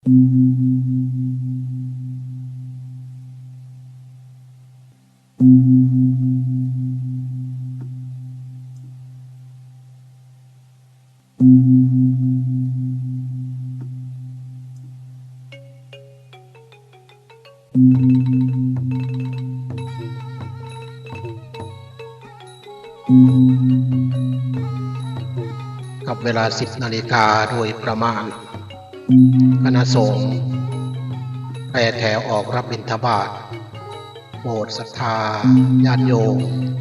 กับเวลา 10 นาฬิกาโดยประมาณ คณะสงฆ์แปรแถวออกรับบิณฑบาตโปรดศรัทธาญาติโยม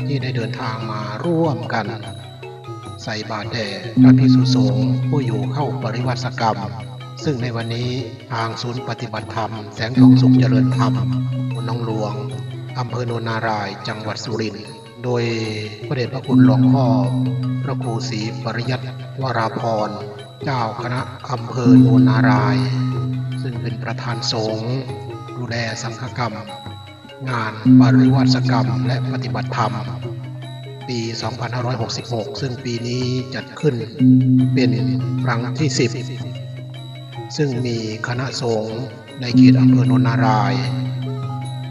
ที่ได้เดินทางมาร่วมกัน ใส่บาตรแด่พระภิกษุสงฆ์ผู้อยู่เข้าปริวัติกรรม ซึ่งในวันนี้ทางศูนย์ปฏิบัติธรรม แสงทองสุขเจริญธรรมบนน้องหลวงอำเภอโนนนาราย จังหวัดสุรินทร์โดยพระเดชพระคุณหลวงพ่อ พระครูศรีปริยัติวราพร เจ้าคณะอำเภอโนนาราย ซึ่งเป็นประธานสงฆ์ดูแลสังฆกรรม งานปริวัติกรรมและปฏิบัติธรรม ปี 2566 ซึ่งปีนี้จัดขึ้นเป็นครั้งที่ 10 ซึ่งมีคณะสงฆ์ในเขตอำเภอโนนนาราย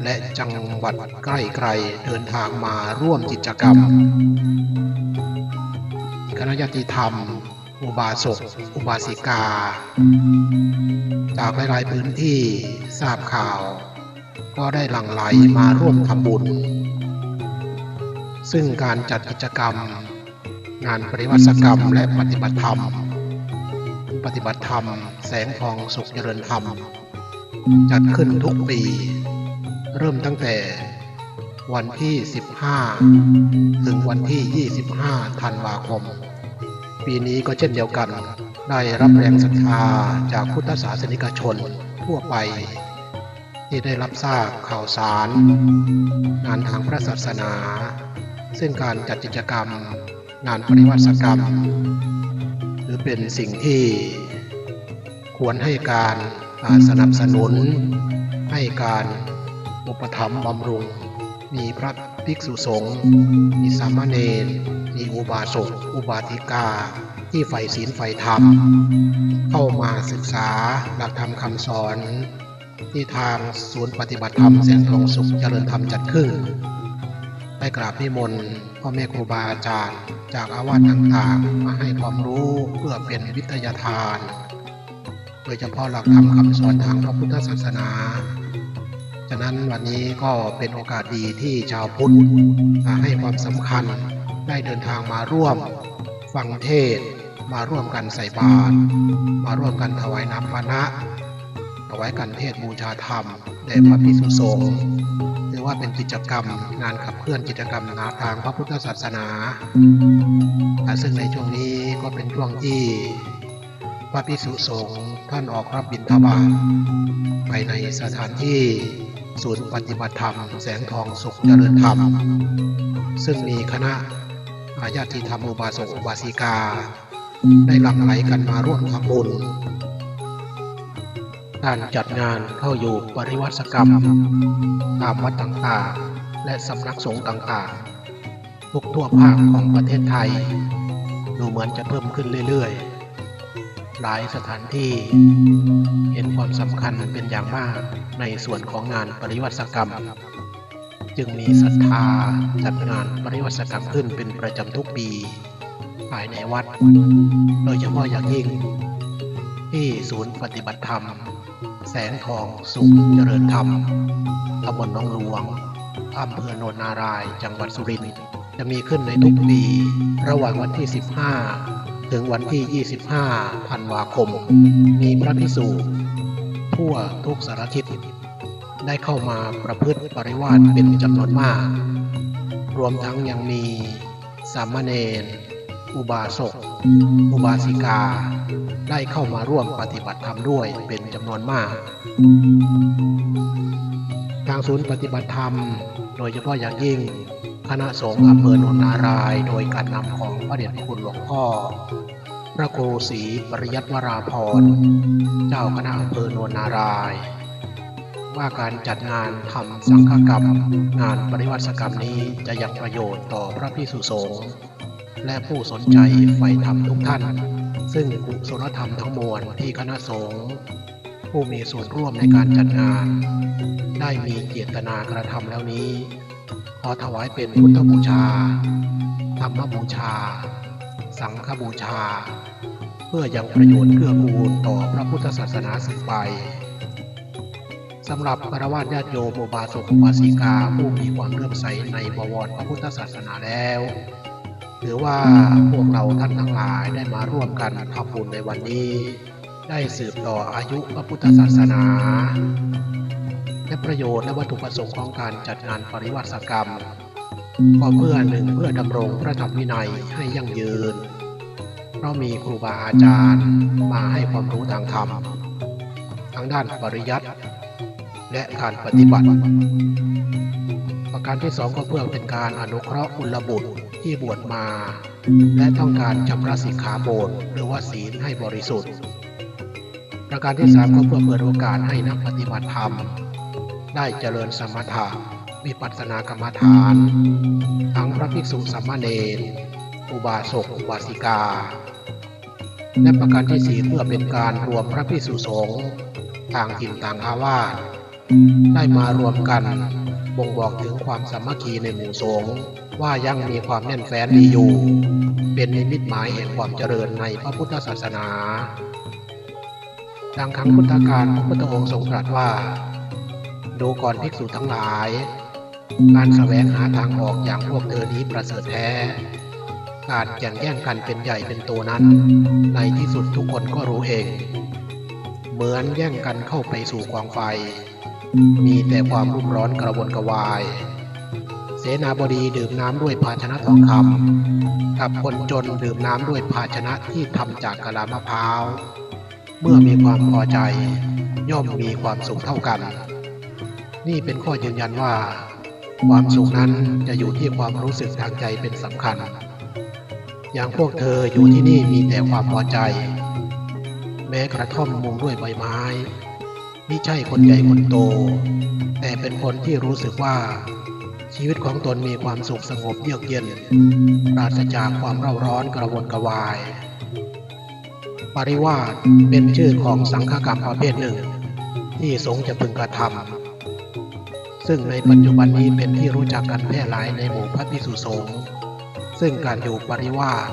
และจังหวัดใกล้ๆเดินทางมาร่วมกิจกรรมคณะญาติธรรม อุบาสก อุบาสิกา จากหลายๆพื้นที่ทราบข่าว ก็ได้หลั่งไหลมาร่วมทำบุญ ซึ่งการจัดกิจกรรม งานปริวัติกรรมและปฏิบัติธรรม ปฏิบัติธรรม แสงทองสุขเจริญธรรม จัดขึ้นทุกปี เริ่มตั้งแต่วันที่ 15 ถึงวันที่ 25 ธันวาคม ปีนี้ก็เช่นเดียวกัน ได้รับแรงศรัทธาจากพุทธศาสนิกชนทั่วไป ที่ได้รับทราบข่าวสาร งานทางพระศาสนา ซึ่งการจัดกิจกรรม งานปริวัติกรรม หรือเป็นสิ่งที่ควรให้การสนับสนุน ให้การอุปถัมภ์บำรุง มีพระ ภิกษุสงฆ์มีสามเณรมีอุบาสกอุบาสิกา ที่ใฝ่ศีลใฝ่ธรรม เข้ามาศึกษาหลักธรรมคำสอน ที่ทางศูนย์ปฏิบัติธรรมแสงทองสุขเจริญธรรมจัดขึ้นได้กราบนิมนต์พ่อแม่ครูบาอาจารย์ จากอาวาสต่างๆ มาให้ความรู้เพื่อเป็นวิทยาทาน โดยเฉพาะหลักธรรมคำสอนทางพระพุทธศาสนา ฉะนั้นวันนี้ก็เป็นโอกาสดีที่ชาวพุทธให้ความสำคัญได้เดินทางมาร่วมฟังเทศ มาร่วมกันใส่บาตรมาร่วมกันถวายน้ำปานะถวายกันเทศบูชาธรรมแด่พระภิกษุสงฆ์ถือว่าเป็นกิจกรรมงานขับเคลื่อนกิจกรรมทางพระพุทธศาสนาอ่าซึ่งในช่วงนี้ก็เป็นช่วงที่พระภิกษุสงฆ์ท่านออกรับบิณฑบาตไปในสถานที่ ศูนย์ปฏิบัติธรรม แสงทองสุขเจริญธรรม ซึ่งมีคณะอาญาติธรรมอุบาสกอุบาสิกา ได้หลั่งไหลกันมาร่วมทำบุญการจัดงานเข้าอยู่ปริวัติกรรม ตามวัดต่างๆ และสำนักสงฆ์ต่างๆ ทุกทั่วภาคของประเทศไทย ดูเหมือนจะเพิ่มขึ้นเรื่อยๆ หลายสถานที่เห็นความสำคัญเป็นอย่างมาก ในส่วนของงานปริวัติกรรม จึงมีศรัทธาจัดงานปริวัติกรรมขึ้นเป็นประจำทุกปี ภายในวัด โดยเฉพาะอย่างยิ่ง ที่ศูนย์ปฏิบัติธรรม แสงทองสุขเจริญธรรมตำบลหนองหลวงอำเภอโนนนาราย จังหวัดสุรินทร์จะมีขึ้นในทุกปี ระหว่างวันที่ 15 ถึงวันที่ 25 ธันวาคม มีพระภิกษุ ทั่วทุกสารทิศได้เข้ามาประพฤติปริวาสเป็นจำนวนมาก รวมทั้งยังมีสามเณรอุบาสก อุบาสิกา ได้เข้ามาร่วมปฏิบัติธรรมด้วยเป็นจำนวนมาก ทางศูนย์ปฏิบัติธรรม โดยเฉพาะอย่างยิ่ง คณะสงฆ์อำเภอโนนาราย โดยการนำของพระเดชคุณหลวงพ่อ พระครูศรีปริยัติวราพร เจ้าคณะอำเภอโนนนาราย ว่าการจัดงานทำสังฆกรรม งานปริวัติกรรมนี้จะยังประโยชน์ต่อพระพิสุสงฆ์และผู้สนใจใฝ่ธรรมทุกท่าน ซึ่งกุศลธรรมทั้งมวลที่คณะสงฆ์ผู้มีส่วนร่วมในการจัดงาน ได้มีเจตนากระทำแล้วนี้ ขอถวายเป็นพุทธบูชา ธรรมบูชา สังฆบูชา เพื่อยังประโยชน์เกื้อกูลต่อพระพุทธศาสนาสืบไปสำหรับคารวะญาติโยมอุบาสกอุบาสิกาผู้มีความเลื่อมใสในบวรพระพุทธศาสนาแล้วถือว่าพวกเราท่านทั้งหลายได้มาร่วมกันทำบุญในวันนี้ ได้สืบต่ออายุพระพุทธศาสนา และประโยชน์และวัตถุประสงค์ของการจัดงานปริวัติกรรม ก็เพื่อหนึ่งเพื่อดำรงพระธรรมวินัยให้ยั่งยืน เพราะมีครูบาอาจารย์มาให้ความรู้ทางธรรมทั้งด้านปริยัติและการปฏิบัติ ประการที่สองก็เพื่อเป็นการอนุเคราะห์อุลบุตรที่บวชมา และต้องการชำระสิกขาโบสหรือว่าศีลให้บริสุทธิ์ ประการที่สามก็เพื่อเปิดโอกาสให้นักปฏิบัติธรรม ได้เจริญสมถะ วิปัสสนากรรมฐาน ทั้งพระภิกษุสามเณรอุบาสกอุบาสิกา และประการที่สี่เพื่อเป็นการรวมพระภิกษุสงฆ์ต่างถิ่นต่างอาวาสได้มารวมกันบ่งบอกถึงความสามัคคีในหมู่สงฆ์ว่ายังมีความแน่นแฟ้นดีอยู่ เป็นนิมิตหมายแห่งความเจริญในพระพุทธศาสนา ดังครั้งพุทธกาลพระพุทธองค์ทรงตรัสว่า ดูก่อนภิกษุทั้งหลาย การแสวงหาทางออกอย่างพวกเธอนี้ประเสริฐแท้ การแข่งแย่งกันเป็นใหญ่เป็นโตนั้น ในที่สุดทุกคนก็รู้เอง เหมือนแย่งกันเข้าไปสู่กองไฟ มีแต่ความรุ่มร้อนกระวนกระวาย เสนาบดีดื่มน้ำด้วยภาชนะทองคำกับคนจนดื่มน้ำด้วยภาชนะที่ทำจากกะลามะพร้าว เมื่อมีความพอใจ ย่อมมีความสุขเท่ากัน นี่เป็นข้อยืนยันว่า ความสุขนั้นจะอยู่ที่ความรู้สึกทางใจเป็นสำคัญ อย่างพวกเธออยู่ที่นี่มีแต่ความพอใจ แม้กระท่อมมุงด้วยใบไม้ไม่ใช่คนใหญ่คนโต แต่เป็นคนที่รู้สึกว่า ชีวิตของตนมีความสุขสงบเยือกเย็นปราศจากความเร่าร้อนกระวนกระวาย ปริวาสเป็นชื่อของสังฆกรรมประเภทหนึ่ง ที่สงฆ์จะพึงกระทำ ซึ่งในปัจจุบันนี้เป็นที่รู้จักกันแพร่หลายในหมู่พระภิกษุสงฆ์ซึ่งการอยู่ปริวาส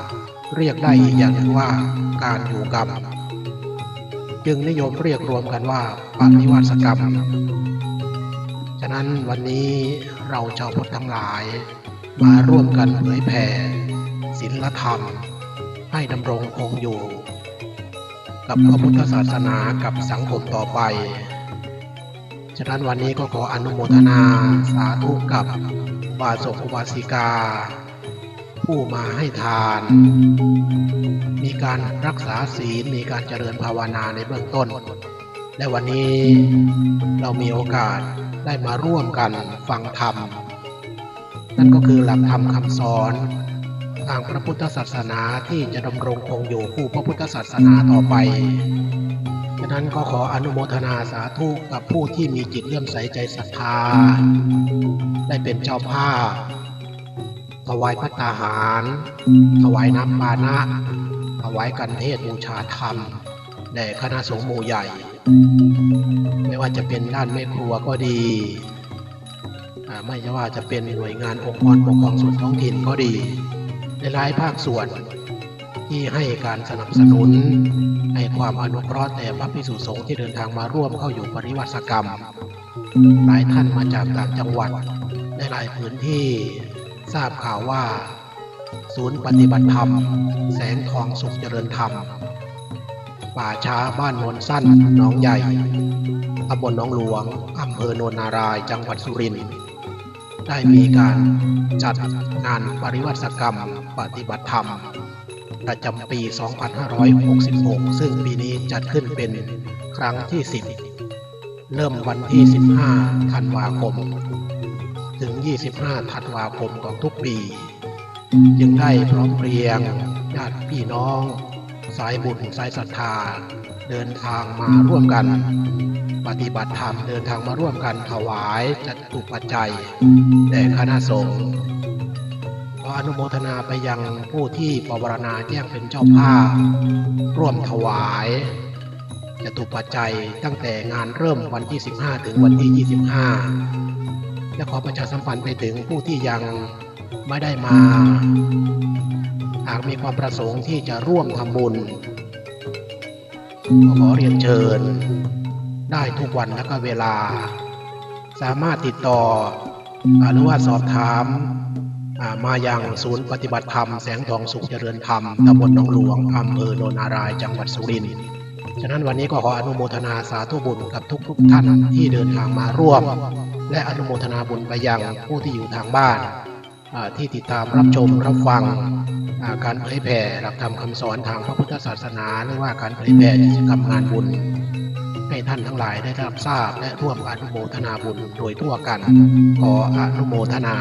เรียกได้อีกอย่างหนึ่งว่าการอยู่กรรม จึงนิยมเรียกรวมกันว่าปริวาสกรรม ฉะนั้นวันนี้เราชาวพุทธทั้งหลาย มาร่วมกันเผยแผ่ศีลธรรม ให้ดำรงคงอยู่ กับพระพุทธศาสนากับสังคมต่อไป ฉะนั้นวันนี้ก็ขออนุโมทนาสาธุกับบาสกอุบาสิกา ผู้มาให้ทาน มีการรักษาศีลมีการเจริญภาวนาในเบื้องต้น และวันนี้เรามีโอกาสได้มาร่วมกันฟังธรรม นั่นก็คือหลักธรรมคำสอนทางพระพุทธศาสนาที่จะดำรงคงอยู่คู่พระพุทธศาสนาต่อไปะนั้นก็ขออนุโมทนาสาธุกับผู้ที่มีจิตเลื่อมใสใจศรัทธา ได้เป็นเจ้าภาพ ถวายพระตาหาร ถวายน้ำปานะ ถวายกันเทศบูชาธรรมแด่คณะสงฆ์หมู่ใหญ่ ไม่ว่าจะเป็นด้านแม่ครัวก็ดีอ่าไม่ว่าจะเป็นหน่วยงานองค์กรปกครองส่วนท้องถิ่นก็ดีในหลายภาคส่วน ที่ให้การสนับสนุน ให้ความอนุเคราะห์แด่พระภิกษุสงฆ์ที่เดินทางมาร่วมเข้าอยู่ปริวัติกรรม หลายท่านมาจากต่างจังหวัดในหลายพื้นที่ทราบข่าวว่า ศูนย์ปฏิบัติธรรม แสงทองสุขเจริญธรรม ป่าช้าบ้านโนนสั้นหนองใหญ่ตำบลหนองหลวงอำเภอโนนนารายจังหวัดสุรินทร์ได้มีการจัดงานปริวัติกรรมปฏิบัติธรรม ประจำปี 2566 ซึ่งปีนี้จัดขึ้นเป็นครั้งที่ 10 เริ่มวันที่ 15 ธันวาคม ถึง 25 ธันวาคมของทุกปี จึงได้พร้อมเพรียงญาติพี่น้อง สายบุญสายศรัทธา เดินทางมาร่วมกัน ปฏิบัติธรรมเดินทางมาร่วมกันถวายจัตุปัจจัยแด่คณะสงฆ์ ออนุโมทนาไปยังผู้ที่ปวารณาแจ้งเป็นเจ้าภาพ ร่วมถวายจะถูกปัจจัยตั้งแต่งานเริ่มวันที่ 15 ถึงวันที่ 25 และขอประชาสัมพันธ์ไปถึงผู้ที่ยังไม่ได้มา หากมีความประสงค์ที่จะร่วมทำบุญก็ขอเรียนเชิญ ได้ทุกวันและก็เวลา สามารถติดต่ออาหรือว่าสอบถาม อ่ามายังศูนย์ปฏิบัติธรรมแสงทองสุขเจริญธรรมตำบลหนองหลวงอำเภอโนนารายจังหวัดสุรินทร์ฉะนั้นวันนี้ก็ขออนุโมทนาสาธุบุญกับทุกๆท่านที่เดินทางมาร่วม และอนุโมทนาบุญไปยังผู้ที่อยู่ทางบ้านที่ติดตามรับชมรับฟังการเผยแผ่หลักธรรมคำสอนทางพระพุทธศาสนาหรือว่าการเผยแผ่กิจกรรมงานบุญ ให้ท่านทั้งหลายได้รับทราบและร่วมอนุโมทนาบุญโดยทั่วกัน ขออนุโมทนา